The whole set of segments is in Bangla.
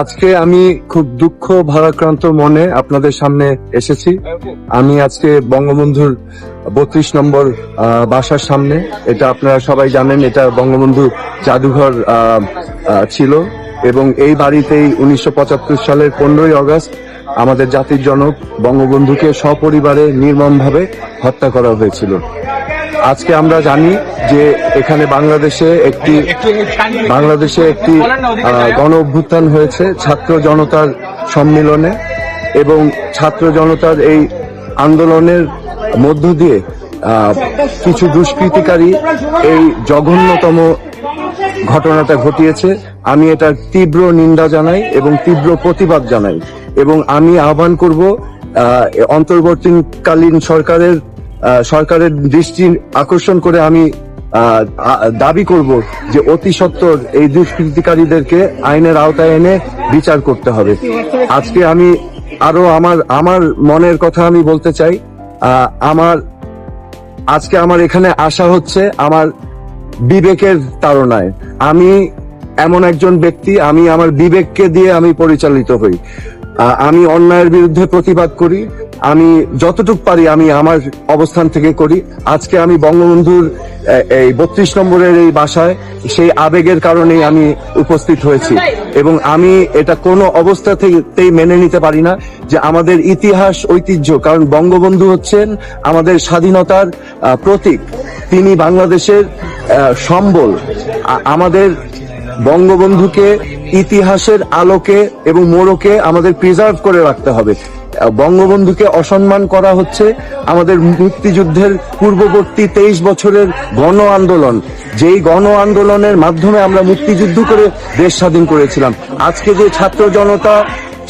আজকে আমি খুব দুঃখ, ভারাক্রান্ত মনে আপনাদের সামনে এসেছি। আমি আজকে বঙ্গবন্ধুর বত্রিশ নম্বর বাসার সামনে, এটা আপনারা সবাই জানেন, এটা বঙ্গবন্ধু জাদুঘর ছিল। এবং এই বাড়িতেই উনিশশো পঁচাত্তর সালের পনেরোই আগস্ট আমাদের জাতির জনক বঙ্গবন্ধুকে সপরিবারে নির্মমভাবে হত্যা করা হয়েছিল। আজকে আমরা জানি যে এখানে বাংলাদেশে একটি বাংলাদেশে একটি গণ অভ্যুত্থান হয়েছে ছাত্র জনতার সম্মিলনে এবং ছাত্র জনতার এই আন্দোলনের মধ্য দিয়ে কিছু দুষ্কৃতিকারী এই জঘন্যতম ঘটনাটা ঘটিয়েছে। আমি এটার তীব্র নিন্দা জানাই এবং তীব্র প্রতিবাদ জানাই এবং আমি আহ্বান করব অন্তর্বর্তীকালীন সরকারের সরকারের দৃষ্টি আকর্ষণ করে আমি দাবি করব যে অতি সত্বর এই দুষ্কৃতিকারীদেরকে আইনের আওতায় এনে বিচার করতে হবে। আজকে আমি আরও আমার আমার মনের কথা আমি বলতে চাই। আমার, আজকে আমার এখানে আসা হচ্ছে আমার বিবেকের তাড়নায়। আমি এমন একজন ব্যক্তি, আমি আমার বিবেককে দিয়ে আমি পরিচালিত হই। আমি অন্যায়ের বিরুদ্ধে প্রতিবাদ করি। আমি যতটুক পারি আমি আমার অবস্থান থেকে করি। আজকে আমি বঙ্গবন্ধুর এই বত্রিশ নম্বরের এই বাসায় সেই আবেগের কারণেই আমি উপস্থিত হয়েছি। এবং আমি এটা কোনো অবস্থা থেকেই মেনে নিতে পারি না যে আমাদের ইতিহাস ঐতিহ্য, কারণ বঙ্গবন্ধু হচ্ছেন আমাদের স্বাধীনতার প্রতীক। তিনি বাংলাদেশের সম্বল। আমাদের বঙ্গবন্ধুকে ইতিহাসের আলোকে এবং মোড়কে আমাদের প্রিজার্ভ করে রাখতে হবে। বঙ্গবন্ধুকে অসম্মান করা হচ্ছে আমাদের মুক্তিযুদ্ধের পূর্ববর্তী তেইশ বছরের গণ আন্দোলন। যেই গণ আন্দোলনের মাধ্যমে আমরা মুক্তিযুদ্ধ করে দেশ স্বাধীন করেছিলাম। আজকে যে ছাত্র জনতা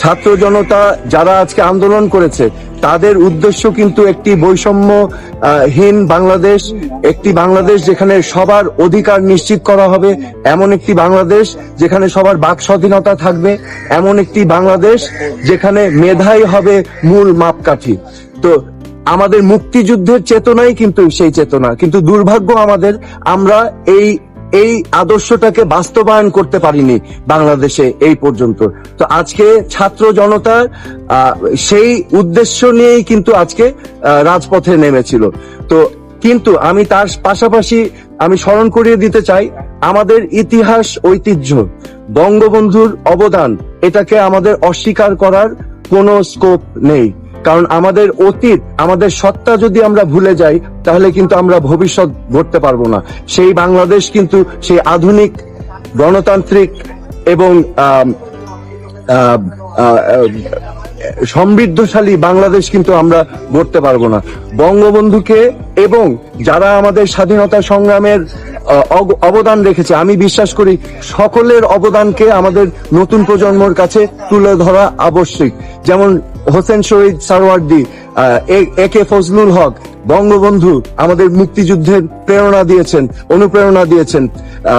ছাত্র জনতা যারা আজকে আন্দোলন করেছে তাদের উদ্দেশ্য কিন্তু একটি বৈষম্য আহ, বাংলাদেশ একটি বাংলাদেশ যেখানে সবার অধিকার নিশ্চিত করা হবে এমন একটি বাংলাদেশ যেখানে সবার বাক স্বাধীনতা থাকবে এমন একটি বাংলাদেশ যেখানে মেধাই হবে মূল মাপকাঠি। তো আমাদের মুক্তিযুদ্ধের চেতনাই কিন্তু সেই চেতনা কিন্তু দুর্ভাগ্য আমাদের আমরা এই এই আদর্শটাকে বাস্তবায়ন করতে পারিনি বাংলাদেশে এই পর্যন্ত। তো আজকে ছাত্র জনতার সেই উদ্দেশ্য নিয়েই কিন্তু আজকে রাজপথে নেমেছিল। তো কিন্তু আমি তার পাশাপাশি আমি স্মরণ করিয়ে দিতে চাই, আমাদের ইতিহাস ঐতিহ্য, বঙ্গবন্ধুর অবদান, এটাকে আমাদের অস্বীকার করার কোনো স্কোপ নেই। কারণ আমাদের অতীত, আমাদের সত্তা যদি আমরা ভুলে যাই, তাহলে কিন্তু আমরা ভবিষ্যৎ গড়তে পারব না। সেই বাংলাদেশ কিন্তু সেই আধুনিক, গণতান্ত্রিক এবং সমৃদ্ধশালী বাংলাদেশ কিন্তু আমরা গড়তে পারব না। বঙ্গবন্ধুকে এবং যারা আমাদের স্বাধীনতা সংগ্রামের অবদান রেখেছে। আমি বিশ্বাস করি সকলের অবদানকে আমাদের নতুন প্রজন্মর কাছে তুলে ধরা আবশ্যিক। যেমন হোসেন শহীদ সারওয়ার্দি এ- কে ফজলুল হক, বঙ্গবন্ধু আমাদের মুক্তিযুদ্ধের প্রেরণা দিয়েছেন, অনুপ্রেরণা দিয়েছেন।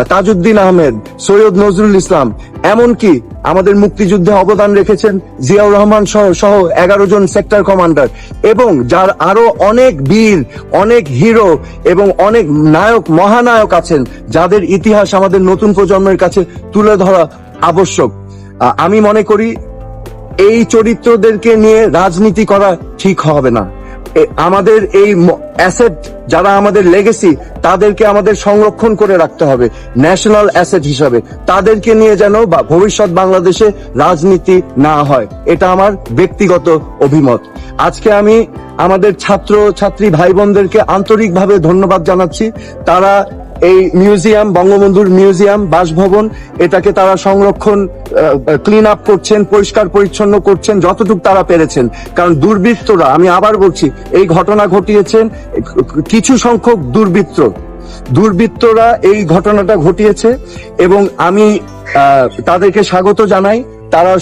তাজউদ্দিন আহমেদ, সৈয়দ নজরুল ইসলাম এমনকি আমাদের মুক্তিযুদ্ধে অবদান রেখেছেন জিয়াউর রহমান সহ সহ এগারো জন সেক্টর কমান্ডার এবং যার আরও অনেক বীর, অনেক হিরো এবং অনেক নায়ক, মহানায়ক আছেন, যাদের ইতিহাস আমাদের নতুন প্রজন্মের কাছে তুলে ধরা আবশ্যক। আমি মনে করি এই চরিত্রদেরকে নিয়ে রাজনীতি করা ঠিক হবে না। আমাদের এই অ্যাসেট যারা আমাদের লেগেসি তাদেরকে আমাদের সংরক্ষণ করে রাখতে হবে ন্যাশনাল অ্যাসেট হিসাবে। তাদেরকে নিয়ে যেন বা ভবিষ্যৎ বাংলাদেশে রাজনীতি না হয়, এটা আমার ব্যক্তিগত অভিমত। আজকে আমি আমাদের ছাত্র ছাত্রী ভাই বোনদেরকে আন্তরিকভাবে ধন্যবাদ জানাচ্ছি। তারা এই মিউজিয়াম, বঙ্গবন্ধুর মিউজিয়াম, বাসভবন, এটাকে তারা সংরক্ষণ ক্লিন আপ করছেন, পরিষ্কার পরিচ্ছন্ন করছেন, যতটুকু তারা পেরেছেন। কারণ দুর্বৃত্তরা, আমি আবার বলছি, এই ঘটনা ঘটিয়েছেন, কিছু সংখ্যক দুর্বৃত্ত। দুর্বৃত্তরা এই ঘটনাটা ঘটিয়েছে এবং আমি তাদেরকে স্বাগত জানাই। তারা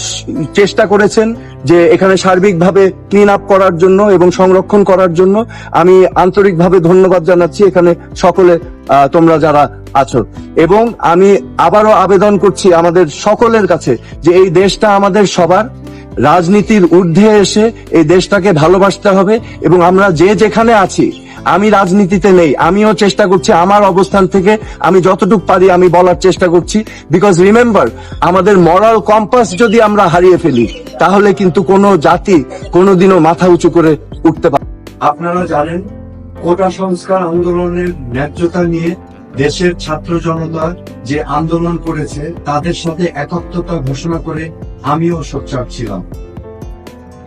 চেষ্টা করেছেন যে এখানে সার্বিকভাবে ক্লিন আপ করার জন্য এবং সংরক্ষণ করার জন্য। আমি আন্তরিকভাবে ধন্যবাদ জানাচ্ছি এখানে সকলে তোমরা যারা আছো। এবং আমি আবারও আবেদন করছি আমাদের সকলের কাছে যে এই দেশটা আমাদের সবার। রাজনীতির ঊর্ধ্বে এসে এই দেশটাকে ভালোবাসতে হবে এবং আমরা যে যেখানে আছি, আমি রাজনীতিতে নেই, আমিও চেষ্টা করছি আমার অবস্থান থেকে আমি যতটুকু পারি আমি বলার চেষ্টা করছি। বিকজ রিমেম্বার আমাদের মরাল কম্পাস যদি আমরা হারিয়ে ফেলি, তাহলে কিন্তু কোনো জাতি কোনোদিনও মাথা উঁচু করে উঠতে পারে আপনারা জানেন কোটা সংস্কার আন্দোলনের ন্যায্যতা নিয়ে দেশের ছাত্র জনতা যে আন্দোলন করেছে, তাদের সাথে একাত্মতা ঘোষণা করে আমিও সোচ্চার ছিলাম।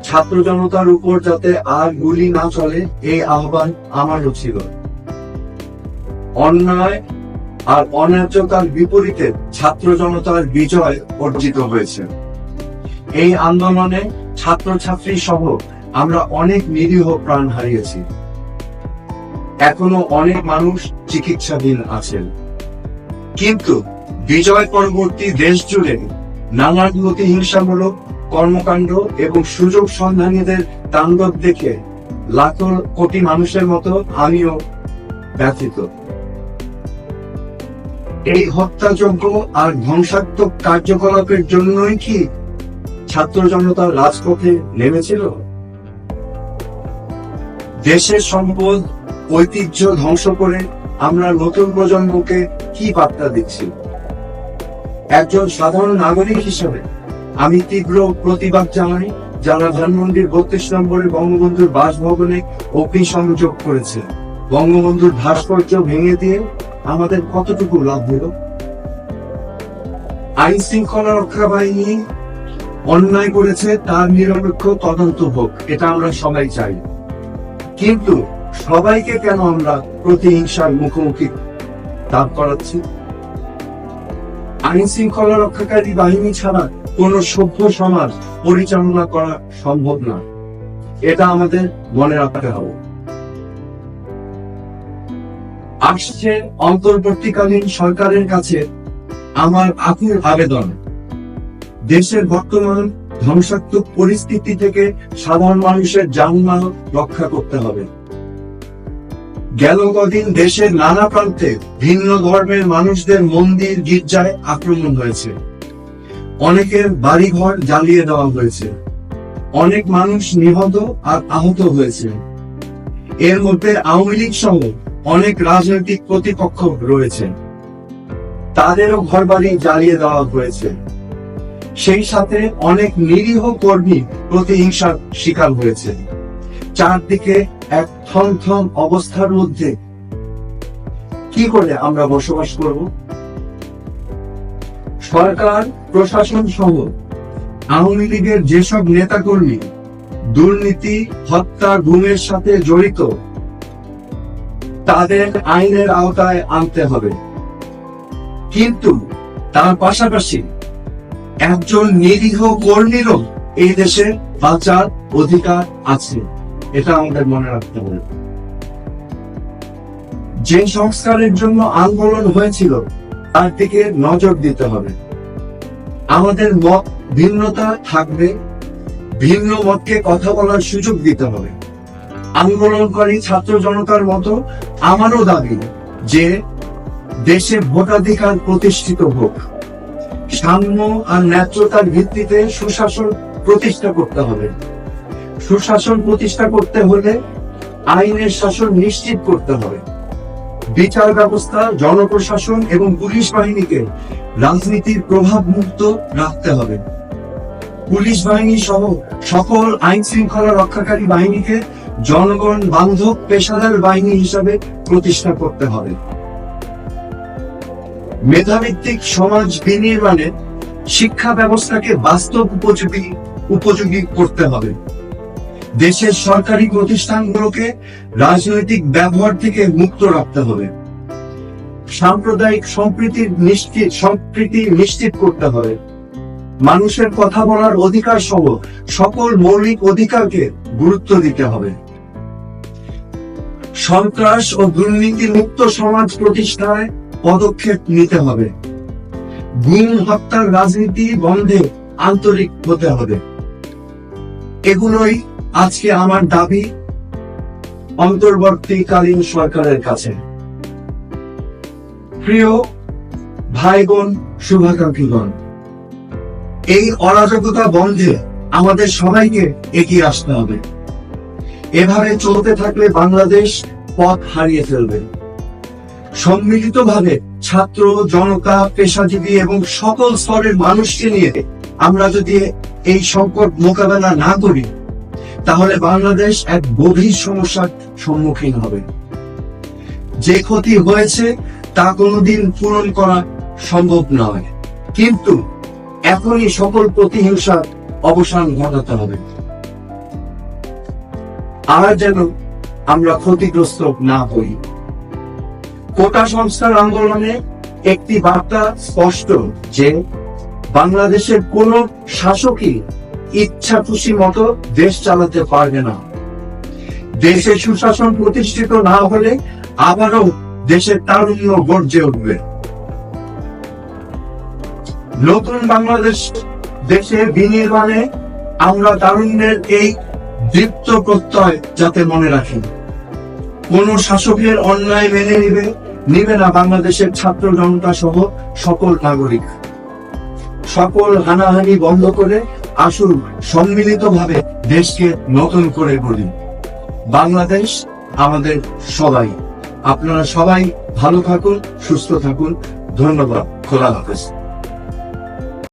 ছাত্র জনতার উপর যাতে আর গুলি না চলে, এই আহ্বান আমারও ছিল। অন্যায় আর অন্যায্যতার বিপরীতে ছাত্র জনতার বিজয় অর্জিত হয়েছে। এই আন্দোলনে ছাত্রছাত্রী সহ আমরা অনেক নিরীহ প্রাণ হারিয়েছি। এখনও অনেক মানুষ চিকিৎসাধীন আছেন। কিন্তু বিজয় পরবর্তী দেশ জুড়ে নানান প্রতিহিংসামূলক কর্মকাণ্ড এবং সুযোগ সন্ধানীদের তাণ্ডব দেখে লাখো কোটি মানুষের মতো আমিও ব্যথিত। এই হত্যাযজ্ঞ আর ধ্বংসাত্মক কার্যকলাপের জন্যই কি ছাত্র জনতা রাজপথে নেমেছিল? দেশের সম্পদ, ঐতিহ্য ধ্বংস করে আমরা নতুন প্রজন্মকে কি বার্তা দিচ্ছি? একজন সাধারণ নাগরিক হিসেবে আমি তীব্র প্রতিবাদ জানাই যারা ধানমন্ডির বত্রিশ নম্বরে বঙ্গবন্ধুর বাসভবনে অগ্নিসংযোগ করেছে। বঙ্গবন্ধুর ভাস্কর্য ভেঙে দিয়ে আমাদের কতটুকু লাভ হলো? আইন শৃঙ্খলা রক্ষা বাহিনী অন্যায় করেছে, তার নিরপেক্ষ তদন্ত হোক, এটা আমরা সবাই চাই। কিন্তু সবাইকে কেন আমরা প্রতিহিংসার মুখোমুখি দাঁড় করাচ্ছি? আইন শৃঙ্খলা রক্ষাকারী বাহিনী ছাড়া কোন সভ্য সমাজ পরিচালনা করা সম্ভব না। এটা আমাদের মনে রাখতে হবে। আসছে অন্তর্বর্তীকালীন সরকারের কাছে আমার আকুল আবেদন। দেশের বর্তমান ধ্বংসাত্মক পরিস্থিতি থেকে সাধারণ মানুষের যানমাল রক্ষা করতে হবে। গেল কদিন দেশের নানা প্রান্তে ভিন্ন ধর্মের মানুষদের মন্দির, গির্জায় আক্রমণ হয়েছে। অনেকের বাড়িঘর জ্বালিয়ে দেওয়া হয়েছে। অনেক মানুষ নিহত আর আহত হয়েছে। এর মধ্যে আওয়ামী লীগ সহ অনেক রাজনৈতিক প্রতিপক্ষ রয়েছে। তাদেরও ঘরবাড়ি জ্বালিয়ে দেওয়া হয়েছে। সেই সাথে অনেক নিরীহ কর্মী প্রতিহিংসার শিকার হয়েছে। চারদিকে এক থমথম অবস্থার মধ্যে কি করে আমরা বসবাস করব? সরকার, প্রশাসন সহ আওয়ামী লীগের যেসব নেতাকর্মী দুর্নীতি, হত্যা, গুমের সাথে জড়িত, তাদের আইনের আওতায় আনতে হবে। কিন্তু তার পাশাপাশি একজন নিরীহ কর্মীরও এই দেশে বাঁচার অধিকার আছে। এটা আমাদের মনে রাখতে হবে। যে সংস্কারের জন্য আন্দোলন হয়েছিল, তার দিকে নজর দিতে হবে। আমাদের মত ভিন্নতা থাকবে, ভিন্ন মতকে কথা বলার সুযোগ দিতে হবে। আন্দোলনকারী ছাত্র জনতার মতো আমারও দাবি যে, দেশে ভোটাধিকার প্রতিষ্ঠিত হোক। সাম্য আর ন্যায্যতার ভিত্তিতে সুশাসন প্রতিষ্ঠা করতে হবে। সুশাসন প্রতিষ্ঠা করতে হলে আইনের শাসন নিশ্চিত করতে হবে। বিচার ব্যবস্থা, জনপ্রশাসন এবং পুলিশ বাহিনীকে রাজনীতির প্রভাব মুক্ত রাখতে হবে। পুলিশ বাহিনী সহ সকল আইন শৃঙ্খলা রক্ষাকারী বাহিনীকে জনগণ বান্ধব পেশাদার বাহিনী হিসাবে প্রতিষ্ঠা করতে হবে। মেধাভিত্তিক সমাজ বিনির্মাণে শিক্ষা ব্যবস্থাকে বাস্তব উপযোগী উপযোগী করতে হবে। দেশের সরকারি প্রতিষ্ঠানগুলোকে রাজনৈতিক ব্যবহার থেকে মুক্ত রাখতে হবে। সাম্প্রদায়িক সম্প্রীতির নিশ্চিত সম্প্রীতি নিশ্চিত করতে হবে। মানুষের কথা বলার অধিকার সহ সকল মৌলিক অধিকারকে গুরুত্ব দিতে হবে। সন্ত্রাস ও দুর্নীতি মুক্ত সমাজ প্রতিষ্ঠায় পদক্ষেপ নিতে হবে। গুম হত্যার রাজনীতি বন্ধে আন্তরিক হতে হবে। এগুলোই আজকে আমার দাবি অন্তর্বর্তীকালীন সরকারের কাছে। প্রিয় ভাই বোন শুভাকাঙ্ক্ষীগণ, এই অরাজকতা বন্ধে আমাদের সবাইকে এগিয়ে আসতে হবে। এভাবে চলতে থাকলে বাংলাদেশ পথ হারিয়ে ফেলবে। সম্মিলিতভাবে ছাত্র, জনতা, পেশাজীবী এবং সকল স্তরের মানুষকে নিয়ে আমরা যদি এই সংকট মোকাবেলা না করি, তাহলে বাংলাদেশ এক গভীর সমস্যার সম্মুখীন হবে। যে ক্ষতি হয়েছে তা কোনোদিন পূরণ করা সম্ভব নয়। কিন্তু এখনই সকল প্রতিহিংসার অবসান ঘটাতে হবে। আর যেন আমরা ক্ষতিগ্রস্ত না হই। কোটা সংস্কার আন্দোলনে একটি বার্তা স্পষ্ট যে বাংলাদেশের কোন শাসকই ইচ্ছা খুশি মতো দেশ চালাতে পারবে না। দেশে সুশাসন প্রতিষ্ঠিত না হলে আবারও দেশের তারুণ্য গর্জে উঠবে। নতুন বাংলাদেশ দেশে বিনির্মাণে আমরা তারুণ্যের এই দীপ্ত প্রত্যয় যাতে মনে রাখি। কোন শাসকের অন্যায় মেনে নিবে নিবে না বাংলাদেশের ছাত্র জনতা সহ সকল নাগরিক। সকল হানাহানি বন্ধ করে আসুন সম্মিলিতভাবে দেশকে নতুন করে গড়ি। বাংলাদেশ আমাদের সবাই। আপনারা সবাই ভালো থাকুন, সুস্থ থাকুন। ধন্যবাদ। খোলা হাফেজ।